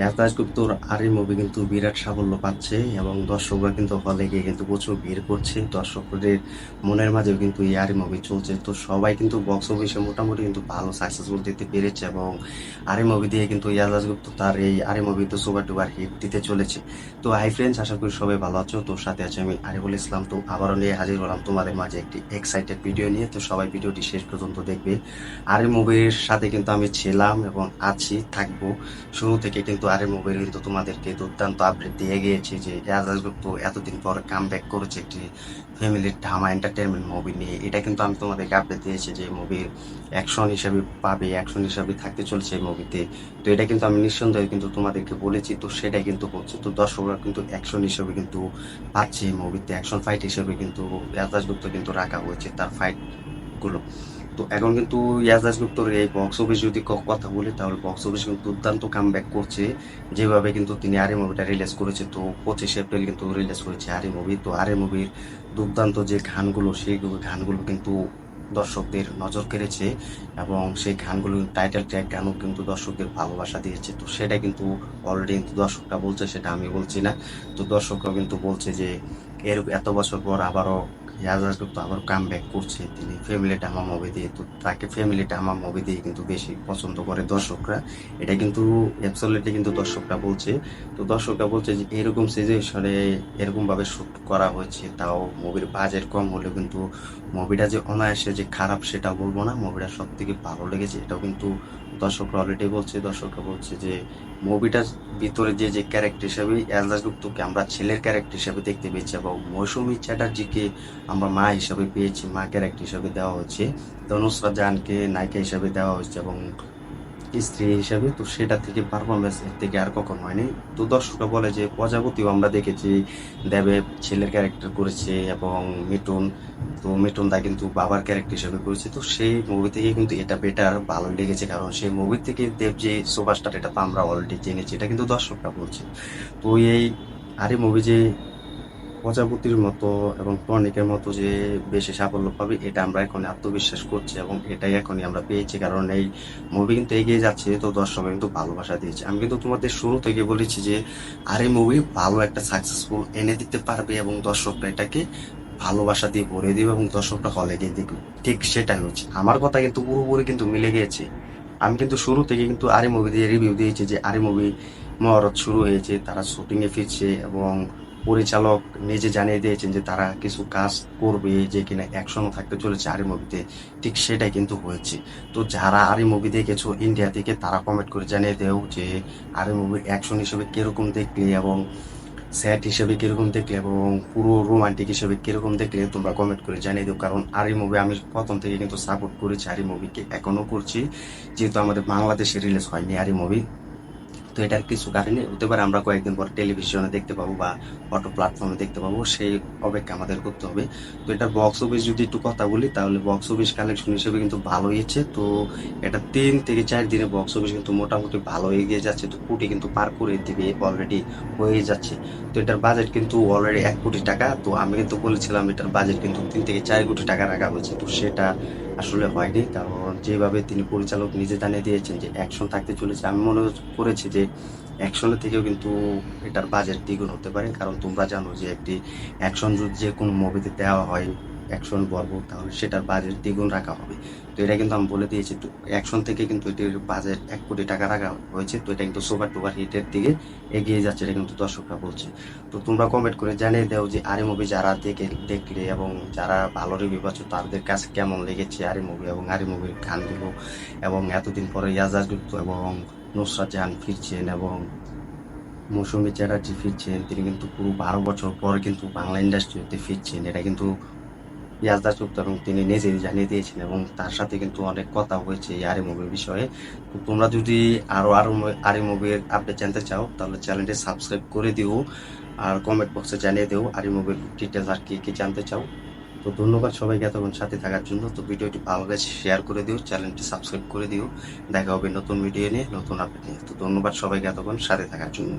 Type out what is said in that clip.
ইয়াতাজ গুপ্তর আরি মুভি কিন্তু বিরাট সাফল্য পাচ্ছে এবং দর্শকরা কিন্তু হলে গিয়ে কিন্তু প্রচুর ভিড় করছে। দর্শকদের মনের মাঝেও কিন্তু এই আরি মুভি চলছে। তো সবাই কিন্তু বক্স অফিসে মোটামুটি কিন্তু ভালো সাকসেসফুল দিতে পেরেছে এবং আরি মুভি দিয়ে কিন্তু ইয়াজাজ গুপ্ত তার এই আরি মুভি তো সুপার টুপার হিট দিতে চলেছে। তো হাই ফ্রেন্ডস আশা করি সবাই ভালো আছো। তো সাথে আছে আমি আরিফুল ইসলাম। তো আবারও নিয়ে হাজির হলাম তোমাদের মাঝে একটি এক্সাইটেড ভিডিও নিয়ে। তো সবাই ভিডিওটি শেষ পর্যন্ত দেখবে। আরি মুভির সাথে কিন্তু আমি ছিলাম এবং আছি, থাকব। শুরু থেকে কিন্তু আরে মুভির কিন্তু তোমাদেরকে দুর্দান্ত আপডেট দিয়ে গিয়েছে যে এজাজ গুপ্ত এতদিন পর কাম ব্যাক করেছে একটি ফ্যামিলির ঢামা এন্টারটেনমেন্ট মুভি নিয়ে। এটা কিন্তু আমি তোমাদেরকে আপডেট দিয়েছি যে মুভির অ্যাকশন হিসাবে পাবে অ্যাকশন হিসাবে থাকতে চলছে এই মুভিতে তো। এটা কিন্তু আমি নিঃসন্দেহে কিন্তু তোমাদেরকে বলেছি, তো সেটাই কিন্তু হচ্ছে। তো দর্শকরা কিন্তু অ্যাকশন হিসেবে কিন্তু পাচ্ছে এই মুভিতে অ্যাকশন ফাইট হিসেবে কিন্তু এজাজ গুপ্ত কিন্তু রাখা হয়েছে তার ফাইটগুলো। তো এখন কিন্তু ইয়াজাজ গুপ্তর এই বক্স অফিস যদি কথা বলি, তাহলে বক্স অফিস কিন্তু দুর্দান্ত কাম ব্যাক করছে। যেভাবে কিন্তু তিনি আরে মুভিটা রিলিজ করেছে, তো পঁচিশে এপ্রিল কিন্তু রিলিজ করেছে আরে মুভি তো আরে মুভির দুর্দান্ত যে গানগুলো সেই গানগুলো কিন্তু দর্শকদের নজর কেড়েছে এবং সেই গানগুলো টাইটেল ট্র্যাক গানও কিন্তু দর্শকদের ভালোবাসা দিয়েছে। তো সেটা কিন্তু অলরেডি কিন্তু দর্শকরা বলছে, সেটা আমি বলছি না। তো দর্শকরা কিন্তু বলছে যে, এর এত বছর পর আবারও ইয়াজাজ গুপ্ত আবার কাম ব্যাক করছে, তিনি ফ্যামিলি টামা মুভি দিয়ে, তো তাকে ফ্যামিলি টামা মুভি দিয়ে কিন্তু বেশি পছন্দ করে দর্শকরা। এটা কিন্তু অ্যাবসলিটলি কিন্তু দর্শকরা বলছে। তো দর্শকরা বলছে যে এরকম সিচুয়েশনে এরকম ভাবে শুট করা হয়েছে, তাও মুভির বাজেট কম হলেও কিন্তু মুভিটা যে অনায়াসে যে খারাপ সেটা বলব না মুভিটা সব থেকে ভালো লেগেছে, এটাও কিন্তু দর্শকরা অলরেডি বলছে, দর্শকরা বলছে যে মুভিটার ভিতরে যে যে ক্যারেক্টার হিসাবে এলদাস গুপ্তকে আমরা ছেলের ক্যারেক্টার হিসাবে দেখতে পেয়েছি এবং মৌসুমী চ্যাটার্জিকে আমরা মা হিসাবে পেয়েছি, মা ক্যারেক্টার হিসাবে দেওয়া হয়েছে। তো জানকে নায়িকা হিসাবে দেওয়া হয়েছে এবং স্ত্রী হিসাবে, তো সেটা থেকে পারফরমেন্স এর থেকে আর কখন হয়নি। তো দর্শকরা বলে যে, প্রজাপতিও আমরা দেখেছি দেবে ছেলের ক্যারেক্টার করেছে এবং মিটুন তো মিটুন দা কিন্তু বাবার ক্যারেক্টার হিসেবে করেছে। তো সেই মুভি থেকে কিন্তু এটা বেটার ভালো লেগেছে, কারণ সেই মুভি থেকে দেব যে সুপারস্টার এটা তো আমরা অলরেডি জেনেছি, এটা কিন্তু দর্শকরা বলছে। তো এই আরে মুভি যে প্রজাপতির মতো এবং টনিকের মতো যে বেশি সাফল্য পাবে, এটা আমরা এখন আত্মবিশ্বাস করছি এবং এটাই এখনই আমরা পেয়েছি। কারণ এই মুভি কিন্তু এগিয়ে যাচ্ছে, তো দর্শক কিন্তু ভালোবাসা দিয়েছে। আমি কিন্তু তোমাদের শুরু থেকে বলেছি যে, আরে মুভি ভালো একটা সাকসেসফুল এনে দিতে পারবে এবং দর্শকরা এটাকে ভালোবাসা দিয়ে ভরে দিবে এবং দর্শকরা হলে গিয়ে দেখবে। ঠিক সেটাই হচ্ছে। আমার কথা কিন্তু পুরোপুরি কিন্তু মিলে গিয়েছে। আমি কিন্তু শুরু থেকে কিন্তু আরে মুভি দিয়ে রিভিউ দিয়েছি যে, আরে মুভি মহরত শুরু হয়েছে, তারা শুটিংয়ে ফিরছে এবং পরিচালক নিজে জানিয়ে দিয়েছেন যে তারা কিছু কাজ করবে, যে কিনা অ্যাকশনও থাকতে চলেছে আরি মুভিতে। ঠিক সেটাই কিন্তু হয়েছে। তো যারা আরি মুভি দেখেছ ইন্ডিয়া থেকে, তারা কমেন্ট করে জানিয়ে দেও যে আরি মুভির অ্যাকশন হিসেবে কীরকম দেখলে এবং স্যাট হিসেবে কীরকম দেখলে এবং পুরো রোমান্টিক হিসেবে কীরকম দেখলে তোমরা কমেন্ট করে জানিয়ে দিও। কারণ আরি মুভি আমি প্রথম থেকে কিন্তু সাপোর্ট করেছি আরি মুভিকে এখনও করছি। যেহেতু আমাদের বাংলাদেশে রিলিজ হয়নি আরি মুভি। তো এটার কিছু কারণে হতে পারে, আমরা কয়েকদিন পর টেলিভিশনে দেখতে পাবো বা অটো প্ল্যাটফর্মে দেখতে পাবো, সেই অপেক্ষা আমাদের করতে হবে। তো এটার বক্স অফিস যদি একটু কথা বলি, তাহলে বক্স অফিস কালেকশন হিসেবে কিন্তু ভালো হয়েছে। তো এটা তিন থেকে চার দিনে বক্স অফিস কিন্তু মোটামুটি ভালো এগিয়ে যাচ্ছে। তো কোটি কিন্তু পার করে দিবে অলরেডি হয়ে যাচ্ছে। তো এটার বাজেট কিন্তু অলরেডি এক কোটি টাকা। তো আমি কিন্তু বলেছিলাম, এটার বাজেট কিন্তু তিন থেকে চার কোটি টাকা রাখা হয়েছে। তো সেটা আসলে হয়নি, কারণ যেভাবে তিনি পরিচালক নিজে জানিয়ে দিয়েছেন যে অ্যাকশন থাকতে চলেছে, আমি মনে করেছি যে অ্যাকশনের থেকেও কিন্তু এটার বাজেট দ্বিগুণ হতে পারে। কারণ তোমরা জানো যে একটি অ্যাকশন যদি যে কোনো মুভিতে দেওয়া হয় অ্যাকশন পর্ব তাহলে সেটার বাজেট দ্বিগুণ রাখা হবে। তো এটা কিন্তু আমি বলে দিয়েছি অ্যাকশন থেকে কিন্তু এটির বাজেট এক কোটি টাকা রাখা হয়েছে, তো এটা কিন্তু সুপার টুপার হিটের দিকে এগিয়ে যাচ্ছে, এটা কিন্তু দর্শকরা বলছে। তো তোমরা কমেন্ট করে জানিয়ে দাও যে আরে মুভি যারা দেখে, দেখলে এবং যারা ভালো রিভিউ পাচ্ছ, তাদের কাছে কেমন লেগেছে আরে মুভি এবং আরে মুভির গানগুলো? এবং এতদিন পরে ইয়াজাজ এবং নুসরাত জাহান ফিরছেন এবং মৌসুমী চ্যাটার্জি ফিরছেন, তিনি কিন্তু পুরো বারো বছর পর কিন্তু বাংলা ইন্ডাস্ট্রিতে ফিরছেন, এটা কিন্তু ইয়াজদা চুক্ত এবং তিনি নিজেই জানিয়ে দিয়েছেন এবং তার সাথে কিন্তু অনেক কথা হয়েছে এই আরে মুভির বিষয়ে। তো তোমরা যদি আরও আরও আরে মুভির আপডেট জানতে চাও, তাহলে চ্যানেলটি সাবস্ক্রাইব করে দিও আর কমেন্ট বক্সে জানিয়ে দিও আরে মুভির ডিটেলস আর কি কি জানতে চাও। তো ধন্যবাদ সবাইকে এতক্ষণ সাথে থাকার জন্য। তো ভিডিওটি ভালো লাগছে শেয়ার করে দিও চ্যানেলটি সাবস্ক্রাইব করে দিও। দেখা হবে নতুন ভিডিও নিয়ে, নতুন আপডেট নিয়ে। তো ধন্যবাদ সবাইকে এতক্ষণ সাথে থাকার জন্য।